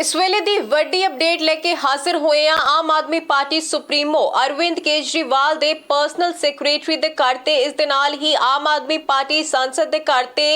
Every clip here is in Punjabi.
ਇਸ ਵੇਲੇ ਦੀ ਵੱਡੀ ਅਪਡੇਟ ਲੈ ਕੇ ਹਾਜ਼ਰ ਹੋਏ ਆ ਆਮ ਆਦਮੀ ਪਾਰਟੀ ਸੁਪਰੀਮੋ ਅਰਵਿੰਦ ਕੇਜਰੀਵਾਲ ਦੇ ਪਰਸਨਲ ਸੈਕਟਰੀ ਦੇ ਘਰ ਤੇ। ਇਸ ਦੇ ਨਾਲ ਹੀ ਆਮ ਆਦਮੀ ਪਾਰਟੀ ਸੰਸਦ ਦੇ ਘਰ ਤੇ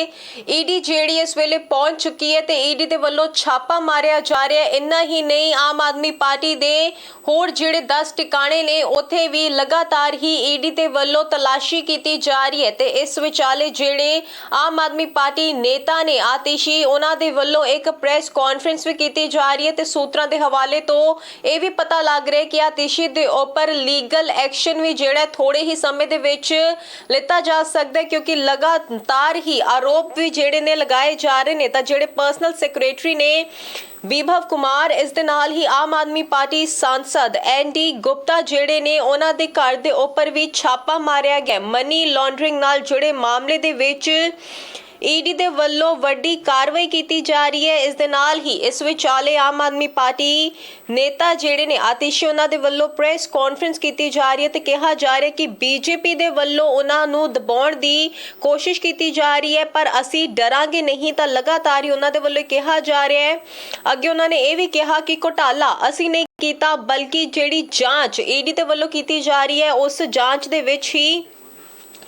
ਈਡੀ ਜਿਹੜੀ ਇਸ ਵੇਲੇ ਪਹੁੰਚ ਚੁੱਕੀ ਹੈ ਤੇ ਈਡੀ ਦੇ ਵੱਲੋਂ ਛਾਪਾ ਮਾਰਿਆ ਜਾ ਰਿਹਾ ਹੈ। ਇੰਨਾ ਹੀ ਨਹੀਂ, ਆਮ ਆਦਮੀ ਪਾਰਟੀ ਦੇ ਹੋਰ ਜਿਹੜੇ 10 ਟਿਕਾਣੇ ਨੇ, ਉੱਥੇ ਵੀ ਲਗਾਤਾਰ ਹੀ ਈਡੀ ਦੇ ਵੱਲੋਂ ਤਲਾਸ਼ੀ ਕੀਤੀ ਜਾ ਰਹੀ ਹੈ ਤੇ ਇਸ ਵਿਚਾਲੇ ਜਿਹੜੇ ਆਮ ਆਦਮੀ ਪਾਰਟੀ ਨੇਤਾ ਨੇ ਆਤਿਸ਼ੀ, ਉਹਨਾਂ ਦੇ ਵੱਲੋਂ ਇੱਕ ਪ੍ਰੈਸ ਕਾਨਫਰੰਸ ਵੀ ਕੀਤੀ ਜਾ ਰਹੀ ਹੈ ਤੇ ਸੂਤਰਾਂ ਦੇ ਹਵਾਲੇ ਤੋਂ ਇਹ ਵੀ ਪਤਾ ਲੱਗ ਰਿਹਾ ਕਿ ਆਤਿਸ਼ੀ ਦੇ ਉੱਪਰ ਲੀਗਲ ਐਕਸ਼ਨ ਵੀ ਜਿਹੜਾ ਥੋੜੇ ਹੀ ਸਮੇਂ ਦੇ ਵਿੱਚ ਲਿੱਤਾ ਜਾ ਸਕਦਾ ਹੈ, ਕਿਉਂਕਿ ਲਗਾਤਾਰ ਹੀ ਆਰੋਪ ਵੀ ਜਿਹੜੇ ਨੇ ਲਗਾਏ ਜਾ ਰਹੇ ਨੇ ਤਾਂ ਜਿਹੜੇ ਪਰਸਨਲ ਸੈਕਟਰੀ ਨੇ ਵਿਭਵ ਕੁਮਾਰ, ਇਸ ਦੇ ਨਾਲ ਹੀ ਆਮ ਆਦਮੀ ਪਾਰਟੀ ਸਾਂਸਦ ਐਨਡੀ ਗੁਪਤਾ ਜਿਹੜੇ ਨੇ ਉਹਨਾਂ ਦੇ ਘਰ ਦੇ ਉੱਪਰ ਵੀ ਛਾਪਾ ਮਾਰਿਆ ਗਿਆ। ਮਨੀ ਲਾਂਡਰਿੰਗ ਨਾਲ ਜੁੜੇ ਮਾਮਲੇ ਦੇ ਵਿੱਚ ਈਡੀ ਦੇ ਵੱਲੋਂ ਵੱਡੀ ਕਾਰਵਾਈ ਕੀਤੀ ਜਾ ਰਹੀ ਹੈ। ਇਸ ਦੇ ਨਾਲ ਹੀ ਇਸ ਵਿਚਾਲੇ ਆਮ ਆਦਮੀ ਪਾਰਟੀ ਨੇਤਾ ਜਿਹੜੇ ਨੇ ਆਤਿਸ਼ੀ ਉਹਨਾਂ ਦੇ ਵੱਲੋਂ ਪ੍ਰੈਸ ਕਾਨਫਰੰਸ ਕੀਤੀ ਜਾ ਰਹੀ ਹੈ ਤੇ ਕਿਹਾ ਜਾ ਰਿਹਾ ਕਿ ਬੀਜੇਪੀ ਦੇ ਵੱਲੋਂ ਉਹਨਾਂ ਨੂੰ ਦਬਾਉਣ ਦੀ ਕੋਸ਼ਿਸ਼ ਕੀਤੀ ਜਾ ਰਹੀ ਹੈ, ਪਰ ਅਸੀਂ ਡਰਾਂਗੇ ਨਹੀਂ ਤਾਂ ਲਗਾਤਾਰ ਹੀ ਉਹਨਾਂ ਦੇ ਵੱਲੋਂ ਕਿਹਾ ਜਾ ਰਿਹਾ ਹੈ। ਅੱਗੇ ਉਹਨਾਂ ਨੇ ਇਹ ਵੀ ਕਿਹਾ ਕਿ ਘੋਟਾਲਾ ਅਸੀਂ ਨਹੀਂ ਕੀਤਾ, ਬਲਕਿ ਜਿਹੜੀ ਜਾਂਚ ਈਡੀ ਦੇ ਵੱਲੋਂ ਕੀਤੀ ਜਾ ਰਹੀ ਹੈ, ਉਸ ਜਾਂਚ ਦੇ ਵਿੱਚ ਹੀ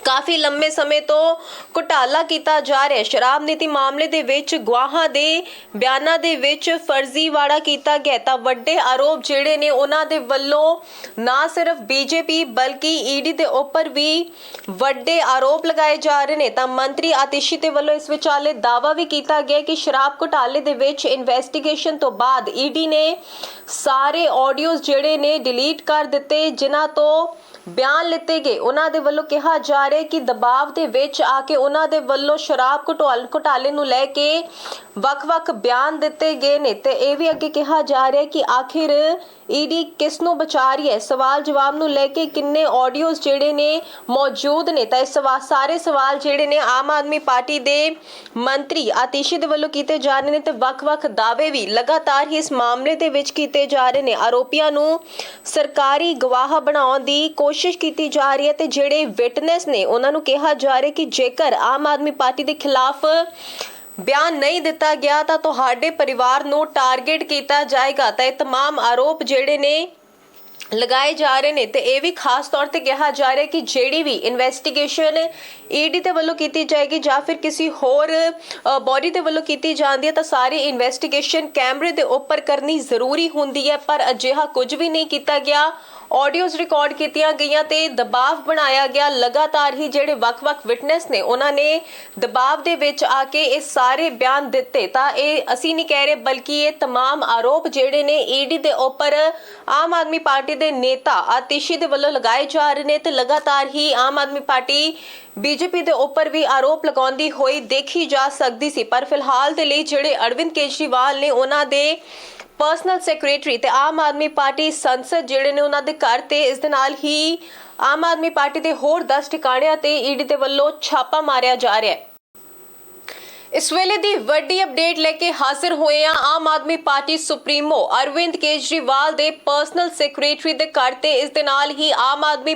ਕਾਫੀ ਲੰਮੇ ਸਮੇਂ ਤੋਂ ਘੁਟਾਲਾ ਕੀਤਾ ਜਾ ਰਿਹਾ ਹੈ। ਸ਼ਰਾਬ ਨੀਤੀ ਮਾਮਲੇ ਦੇ ਵਿੱਚ ਗਵਾਹਾਂ ਦੇ ਬਿਆਨਾਂ ਦੇ ਵਿੱਚ ਫਰਜ਼ੀਵਾੜਾ ਕੀਤਾ ਗਿਆ ਤਾਂ ਵੱਡੇ ਆਰੋਪ ਜਿਹੜੇ ਨੇ, ਉਹਨਾਂ ਦੇ ਵੱਲੋਂ ਨਾ ਸਿਰਫ ਬੀਜੇਪੀ ਬਲਕਿ ਈਡੀ ਦੇ ਉੱਪਰ ਵੀ ਵੱਡੇ ਆਰੋਪ ਲਗਾਏ ਜਾ ਰਹੇ ਨੇ। ਤਾਂ ਮੰਤਰੀ ਆਤਿਸ਼ੀ ਦੇ ਵੱਲੋਂ ਇਸ ਵਿਚਾਲੇ ਦਾਵਾ ਵੀ ਕੀਤਾ ਗਿਆ ਕਿ ਸ਼ਰਾਬ ਘੁਟਾਲੇ ਦੇ ਵਿੱਚ ਇਨਵੈਸਟੀਗੇਸ਼ਨ ਤੋਂ ਬਾਅਦ ਈਡੀ ਨੇ ਸਾਰੇ ਆਡੀਓਜ਼ ਜਿਹੜੇ ਨੇ ਡਿਲੀਟ ਕਰ ਦਿੱਤੇ, ਜਿਨ੍ਹਾਂ ਤੋਂ ਬਿਆਨ ਲਿੱਤੇ ਗਏ। ਉਹਨਾਂ ਦੇ ਵੱਲੋਂ ਕਿਹਾ ਜਾ ਰਿਹਾ ਹੈ ਕਿ ਦਬਾਅ ਦੇ ਵਿੱਚ ਆ ਕੇ ਉਹਨਾਂ ਦੇ ਵੱਲੋਂ ਸ਼ਰਾਬ ਘੁਟਾਲ, ਘੁਟਾਲੇ ਨੂੰ ਲੈ ਕੇ ਵੱਖ-ਵੱਖ ਬਿਆਨ ਦਿੱਤੇ ਗਏ ਨੇ। ਤੇ ਇਹ ਵੀ ਅੱਗੇ ਕਿਹਾ ਜਾ ਰਿਹਾ ਹੈ ਕਿ ਆਖਿਰ ਈਡੀ ਕਿਸ ਨੂੰ ਬਚਾ ਰਹੀ ਹੈ? ਸਵਾਲ ਜਵਾਬ ਨੂੰ ਲੈ ਕੇ ਕਿੰਨੇ ਆਡੀਓਜ਼ ਜਿਹੜੇ ਨੇ ਮੌਜੂਦ ਨੇ? ਤਾਂ ਇਸ ਸਾਰੇ ਸਵਾਲ ਜਿਹੜੇ ਨੇ ਆਮ ਆਦਮੀ ਪਾਰਟੀ ਦੇ ਮੰਤਰੀ ਆਤੀਸ਼ੀ ਦੇ ਵੱਲੋਂ ਕੀਤੇ ਜਾ ਰਹੇ ਨੇ ਤੇ ਵੱਖ-ਵੱਖ ਦਾਅਵੇ ਵੀ ਲਗਾਤਾਰ ਹੀ ਇਸ ਮਾਮਲੇ ਦੇ ਵਿੱਚ ਕੀਤੇ ਜਾ ਰਹੇ ਨੇ। ਆਰੋਪੀਆਂ ਨੂੰ ਸਰਕਾਰੀ ਗਵਾਹ ਬਣਾਉਣ ਦੀ ਕੋਸ਼ਿਸ਼ ਕੀਤੀ ਜਾ ਰਹੀ ਹੈ ਤੇ ਜਿਹੜੇ ਵਿਟਨੈਸ ਨੇ ਉਹਨਾਂ ਨੂੰ ਕਿਹਾ ਜਾ ਰਿਹਾ ਕਿ ਜੇਕਰ ਆਮ ਆਦਮੀ ਪਾਰਟੀ ਦੇ ਖਿਲਾਫ ਬਿਆਨ ਨਹੀਂ ਦਿੱਤਾ ਗਿਆ ਤਾਂ ਤੁਹਾਡੇ ਪਰਿਵਾਰ ਨੂੰ ਟਾਰਗੇਟ ਕੀਤਾ ਜਾਏਗਾ ਤਾਂ ਇਹ तमाम ਆਰੋਪ ਜਿਹੜੇ ਨੇ ਲਗਾਏ ਜਾ ਰਹੇ ਨੇ ਤੇ ਇਹ ਵੀ ਖਾਸ ਤੌਰ ਤੇ ਕਿਹਾ ਜਾ ਰਿਹਾ ਕਿ ਜਿਹੜੀ ਵੀ ਇਨਵੈਸਟੀਗੇਸ਼ਨ ਈਡੀ ਦੇ ਵੱਲੋਂ ਕੀਤੀ ਜਾਏਗੀ ਜਾਂ ਫਿਰ ਕਿਸੇ ਹੋਰ ਬੋਡੀ ਦੇ ਵੱਲੋਂ ਕੀਤੀ ਜਾਂਦੀ ਹੈ ਤਾਂ ਸਾਰੀ ਇਨਵੈਸਟੀਗੇਸ਼ਨ ਕੈਮਰੇ ਦੇ ਉੱਪਰ ਕਰਨੀ ਜ਼ਰੂਰੀ ਹੁੰਦੀ ਹੈ ਪਰ ਅਜਿਹਾ ਕੁਝ ਵੀ ਨਹੀਂ ਕੀਤਾ ਗਿਆ ਆਡੀਓਜ਼ ਰਿਕਾਰਡ ਕੀਤੀਆਂ ਗਈਆਂ ਤੇ ਦਬਾਅ ਬਣਾਇਆ ਗਿਆ ਲਗਾਤਾਰ ਹੀ ਜਿਹੜੇ ਵੱਖ-ਵੱਖ ਵਿਟਨੈਸ ਨੇ ਉਹਨਾਂ ਨੇ ਦਬਾਅ ਦੇ ਵਿੱਚ ਆ ਕੇ ਇਹ ਸਾਰੇ ਬਿਆਨ ਦਿੱਤੇ ਤਾਂ ਇਹ ਅਸੀਂ ਨਹੀਂ ਕਹਿ ਰਹੇ ਬਲਕਿ ਇਹ तमाम ਆਰੋਪ ਜਿਹੜੇ ਨੇ ਈਡੀ ਦੇ ਉੱਪਰ ਆਮ ਆਦਮੀ ਪਾਰਟੀ ਦੇ ਨੇਤਾ ਆਤਿਸ਼ੀ ਦੇ ਵੱਲੋਂ ਲਗਾਏ ਜਾ ਰਹੇ ਨੇ ਤੇ ਲਗਾਤਾਰ ਹੀ ਆਮ ਆਦਮੀ ਪਾਰਟੀ ਬੀਜੇਪੀ ਦੇ ਉੱਪਰ ਵੀ ਆਰੋਪ ਲਗਾਉਂਦੀ ਹੋਈ ਦੇਖੀ ਜਾ ਸਕਦੀ ਸੀ ਪਰ ਫਿਲਹਾਲ ਦੇ ਲਈ ਜਿਹੜੇ ਅਰਵਿੰਦ ਕੇਜਰੀਵਾਲ ਨੇ ਉਹਨਾਂ ਦੇ ਪਰਸਨਲ ਸੈਕਟਰੀ ਤੇ ਆਮ ਆਦਮੀ ਪਾਰਟੀ ਸੰਸਦ ਜਿਹੜੇ ਨੇ ਉਹਨਾਂ ਦੇ ਘਰ ਤੇ ਇਸ ਦੇ ਨਾਲ ਹੀ ਆਮ ਆਦਮੀ ਪਾਰਟੀ ਦੇ ਹੋਰ 10 ਟਿਕਾਣਿਆਂ ਤੇ ਈਡੀ ਦੇ ਵੱਲੋਂ ਛਾਪਾ ਮਾਰਿਆ ਜਾ ਰਿਹਾ ਹੈ। ਇਸ ਵੇਲੇ ਦੀ ਵੱਡੀ ਅਪਡੇਟ ਲੈ ਕੇ ਹਾਜ਼ਰ ਹੋਏ ਆ ਆਮ ਆਦਮੀ ਪਾਰਟੀ ਸੁਪਰੀਮੋ ਅਰਵਿੰਦ ਕੇਜਰੀਵਾਲ ਦੇ ਪਰਸਨਲ ਸੈਕਟਰੀ ਦੇ ਘਰ ਤੇ ਇਸ ਦੇ ਨਾਲ ਹੀ ਆਮ ਆਦਮੀ